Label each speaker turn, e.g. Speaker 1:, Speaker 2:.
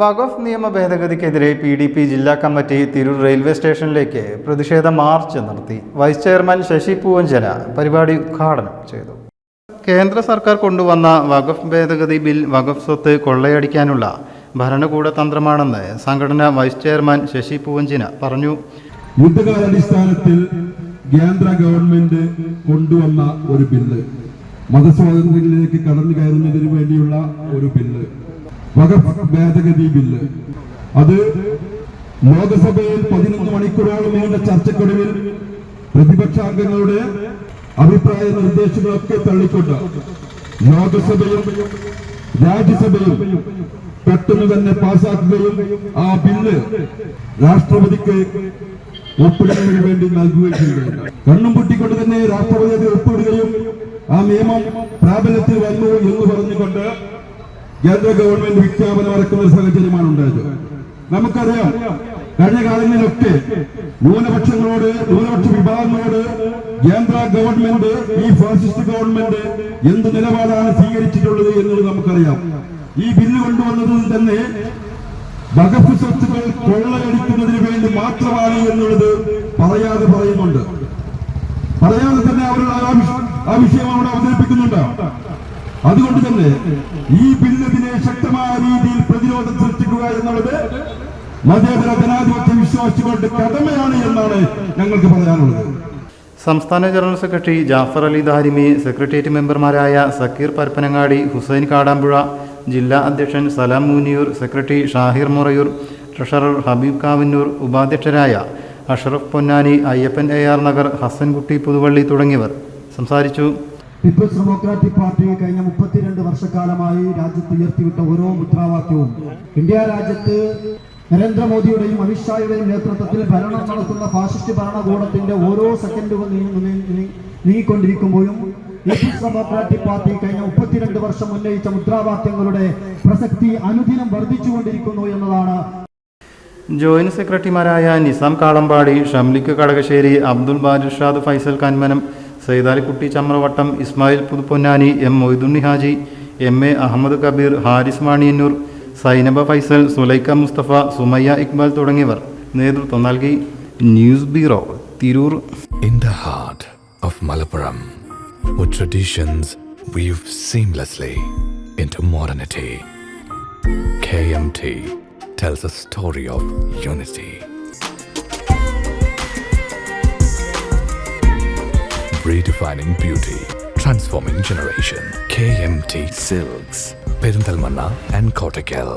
Speaker 1: വഖഫ് നിയമ ഭേദഗതിക്കെതിരെ P D P ജില്ലാ കമ്മിറ്റി തിരൂർ റെയിൽവേ സ്റ്റേഷനിലേക്ക് പ്രതിഷേധ മാർച്ച് നടത്തി. വൈസ് ചെയർമാൻ ശശി പൂവഞ്ചന പരിപാടി ഉദ്ഘാടനം ചെയ്തു. കേന്ദ്ര സർക്കാർ കൊണ്ടുവന്ന വഖഫ് ഭേദഗതി ബിൽ വഖഫ് സ്വത്ത് കൊള്ളയടിക്കാനുള്ള ഭരണകൂട തന്ത്രമാണെന്ന് സംഘടന വൈസ് ചെയർമാൻ ശശി പൂവഞ്ചിന പറഞ്ഞു.
Speaker 2: യുദ്ധകാലാടിസ്ഥാനത്തിൽ കേന്ദ്ര ഗവൺമെന്റ് കൊണ്ടുവന്ന ഒരു ബില്ല്. മതസ്വാതന്ത്ര്യത്തിലേക്ക് കടന്നു കയറുന്നതിന് വേണ്ടിയുള്ള ഒരു ബില്ല്. വഖഫ് ഭേദഗതി ബില്ല്. അത് ലോകസഭയിൽ പതിനൊന്ന് മണിക്കൂറോളം നീണ്ട ചർച്ചക്കൊടുവിൽ പ്രതിപക്ഷാംഗങ്ങളുടെ അഭിപ്രായ നിർദ്ദേശങ്ങളൊക്കെ തള്ളിക്കൊണ്ട് ലോകസഭയും രാജ്യസഭയും പെട്ടെന്ന് തന്നെ പാസാക്കുകയും ആ ബില്ല് രാഷ്ട്രപതിക്ക് ഒപ്പിടുന്നതിന് വേണ്ടി നൽകുകയും ചെയ്യുകയുണ്ട് കണ്ണും പൊട്ടിക്കൊണ്ട് തന്നെ രാഷ്ട്രപതി അത് ഒപ്പിടുകയും ആ നിയമം പ്രാബല്യത്തിൽ വന്നു എന്ന് പറഞ്ഞുകൊണ്ട് കേന്ദ്ര ഗവൺമെന്റ് വിജ്ഞാപനം ഇറക്കുന്ന സാഹചര്യമാണ് ഉണ്ടായത്. നമുക്കറിയാം കഴിഞ്ഞ കാലങ്ങളിലൊക്കെ ന്യൂനപക്ഷങ്ങളോട് ന്യൂനപക്ഷ വിഭാഗങ്ങളോട് കേന്ദ്ര ഗവൺമെന്റ് ഈ ഫാസിസ്റ്റ് ഗവൺമെന്റ് എന്ത് നിലപാടാണ് സ്വീകരിച്ചിട്ടുള്ളത് എന്നുള്ളത് നമുക്കറിയാം. ഈ ബില്ല് കൊണ്ടുവന്നത് തന്നെ വകുപ്പ് സ്വത്തുക്കൾ കൊള്ളയടിക്കുന്നതിന് വേണ്ടി മാത്രമാണ് എന്നുള്ളത് പറയാതെ പറയുന്നുണ്ട്. പറയാതെ തന്നെ അവർ ആ വിഷയം അവിടെ അവതരിപ്പിക്കുന്നുണ്ട്. അതുകൊണ്ട് തന്നെ ഈ ബില്ലിനെ ശക്തമായ രീതിയിൽ പ്രതിരോധം സൃഷ്ടിക്കുക എന്നുള്ളത് മതേതര ജനാധിപത്യ വിശ്വാസികളുടെ കടമയാണ് എന്നാണ് ഞങ്ങൾക്ക് പറയാനുള്ളത്.
Speaker 1: സംസ്ഥാന general secretary Jafar Ali Darimi secretariat മെമ്പർമാരായ സക്കീർ പരപ്പനങ്ങാടി ഹുസൈൻ കാടാമ്പുഴ ജില്ലാ അധ്യക്ഷൻ സലാം മൂനിയൂർ സെക്രട്ടറി ഷാഹിർ മുറയൂർ ട്രഷറർ ഹബീബ് കാവന്നൂർ ഉപാധ്യക്ഷരായ അഷറഫ് പൊന്നാനി അയ്യപ്പൻ എ ആർ നഗർ ഹസൻകുട്ടി പുതുവള്ളി തുടങ്ങിയവർ. സംസാരിച്ചു.
Speaker 3: പീപ്പിൾസ് ഡെമോക്രാറ്റിക് പാർട്ടി കഴിഞ്ഞ മുപ്പത്തിരണ്ട് വർഷക്കാലമായി രാജ്യത്ത് ഉയർത്തിവിട്ട ഓരോ മുദ്രാവാക്യവും. ഇന്ത്യ രാജ്യത്ത് നരേന്ദ്രമോദിയുടെയും അമിത്ഷായുടെയും നേതൃത്വത്തിൽ ഭരണം നടത്തുന്ന ഫാസിസ്റ്റ് ഭരണകൂടത്തിന്റെ ഓരോ സെക്കൻഡുകൾ നീങ്ങി- നീങ്ങി- നീങ്ങി- നീങ്ങിക്കൊണ്ടിരിക്കുമ്പോഴും പീപ്പിൾസ് ഡെമോക്രാറ്റിക് പാർട്ടി കഴിഞ്ഞ മുപ്പത്തിരണ്ട് വർഷം ഉന്നയിച്ച മുദ്രാവാക്യങ്ങളുടെ പ്രസക്തി അനുദിനം വർദ്ധിച്ചുകൊണ്ടിരിക്കുന്നു എന്നതാണ്.
Speaker 1: ജോയിന്റ് സെക്രട്ടറിമാരായ Nizam Kalambadi Shamlik Kadakassery Abdul Barishad Faisal Kanmanam Saithalikutty Chamravattam Ismail Puthuponnani M Moythunni Haji M A Ahmed Kabeer Haris Maniyannur Zainaba Faisal Sulaika Musthafa Sumayya Iqbal തുടങ്ങിയവർ നേതൃത്വം നൽകി news bureau Tirur
Speaker 4: in the heart of Malappuram traditions weave seamlessly into modernity, KMT tells a story of unity. Redefining beauty, transforming generation. KMT Silks, Perindalmanna and Kottakkal.